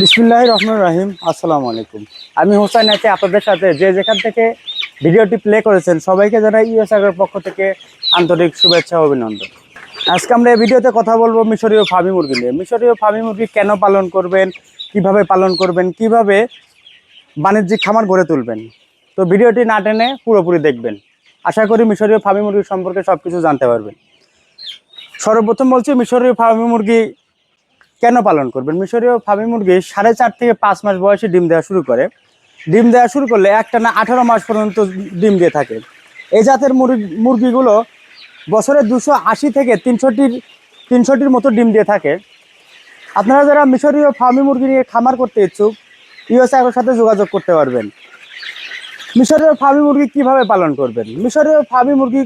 বিসমুল্লাহ রহমান রাহিম, আসসালামু আলাইকুম। আমি হোসাইন আছি আপনাদের সাথে। যে যেখান থেকে ভিডিওটি প্লে করেছেন, সবাইকে জানাই ইউএস আগের পক্ষ থেকে আন্তরিক শুভেচ্ছা অভিনন্দন। আজকে আমরা এই ভিডিওতে কথা বলব মিশরীয় ফার্মি মুরগি নিয়ে। মিশরীয় ফার্মি মুরগি কেন পালন করবেন, কীভাবে পালন করবেন, কীভাবে বাণিজ্যিক খামার গড়ে তুলবেন? তো ভিডিওটি না টেনে পুরোপুরি দেখবেন। আশা করি মিশরীয় ফার্মি মুরগি সম্পর্কে সব কিছু জানতে পারবেন। সর্বপ্রথম বলছি, মিশরীয় ফার্মি মুরগি কেন পালন করবেন? মিশরীয় ফার্মি মুরগি সাড়ে চার থেকে পাঁচ মাস বয়সে ডিম দেওয়া শুরু করে। ডিম দেওয়া শুরু করলে একটা না আঠারো মাস পর্যন্ত ডিম দিয়ে থাকে। এই জাতের মুরগি, মুরগিগুলো বছরে দুশো আশি থেকে তিনশোটির তিনশোটির মতো ডিম দিয়ে থাকে। আপনারা যারা মিশরীয় ফার্মি মুরগি নিয়ে খামার করতে ইচ্ছুক, ইউএস এর সাথে যোগাযোগ করতে পারবেন। মিশরীয় ফার্মি মুরগি কীভাবে পালন করবেন? মিশরীয় ফার্মি মুরগি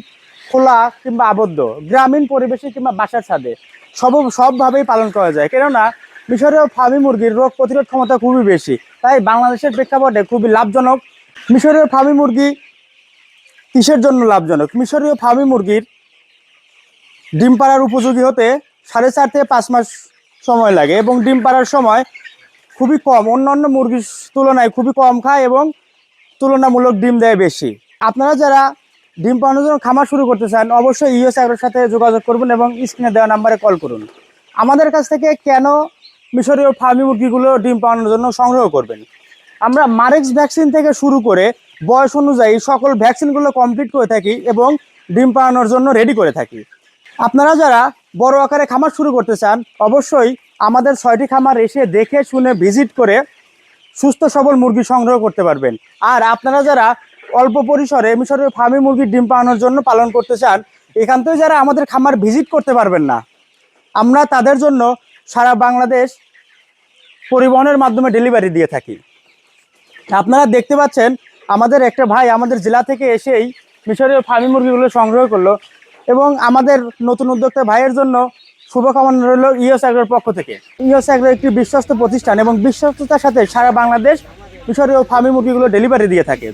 খোলা কিংবা আবদ্ধ, গ্রামীণ পরিবেশে কিংবা বাসার ছাদে। সব, সবভাবেই পালন করা যায়। কেননা, মিশরীয় ফার্মি মুরগির রোগ প্রতিরোধ ক্ষমতা খুবই বেশি। তাই বাংলাদেশের প্রেক্ষাপটে খুবই লাভজনক। মিশরীয় ফার্মি মুরগি কিসের জন্য লাভজনক? মিশরীয় ফার্মি মুরগির ডিম পাড়ার উপযোগী হতে সাড়ে চার থেকে পাঁচ মাস সময় লাগে এবং ডিম পাড়ার সময় খুবই কম। অন্যান্য মুরগির তুলনায় খুবই কম খায় এবং তুলনামূলক ডিম দেয় বেশি। আপনারা যারা ডিম পাওয়ানোর জন্য খামার শুরু করতে চান, অবশ্যই ইউএস অ্যাগ্রোর সাথে যোগাযোগ করবেন এবং স্ক্রিনে দেওয়া নাম্বারে কল করুন। আমাদের কাছ থেকে কেন মিশরীয় ফার্মি মুরগিগুলো ডিম পাওয়ানোর জন্য সংগ্রহ করবেন? আমরা মারেক্স ভ্যাকসিন থেকে শুরু করে বয়স অনুযায়ী সকল ভ্যাকসিনগুলো কমপ্লিট করে থাকি এবং ডিম পাওয়ানোর জন্য রেডি করে থাকি। আপনারা যারা বড় আকারে খামার শুরু করতে চান, অবশ্যই আমাদের ছয়টি খামার এসে দেখে, শুনে, ভিজিট করে সুস্থ সবল মুরগি সংগ্রহ করতে পারবেন। আর আপনারা যারা অল্প পরিসরে মিশরের ফার্মি মুরগির ডিম পাওয়ানোর জন্য পালন করতে চান, এখান থেকে যারা আমাদের খামার ভিজিট করতে পারবেন না। আমরা তাদের জন্য সারা বাংলাদেশ পরিবহনের মাধ্যমে ডেলিভারি দিয়ে থাকি। আপনারা দেখতে পাচ্ছেন, আমাদের একটা ভাই আমাদের জেলা থেকে এসেই মিশরীয় ফার্মি মুরগিগুলো সংগ্রহ করল এবং আমাদের নতুন উদ্যোক্তা ভাইয়ের জন্য শুভকামনা রইল ইওস অ্যাগ্রোর পক্ষ থেকে। ইওস অ্যাগ্রো একটি বিশ্বস্ত প্রতিষ্ঠান এবং বিশ্বস্ততার সাথে সারা বাংলাদেশ মিশরীয় ফার্মি মুরগিগুলো ডেলিভারি দিয়ে থাকে।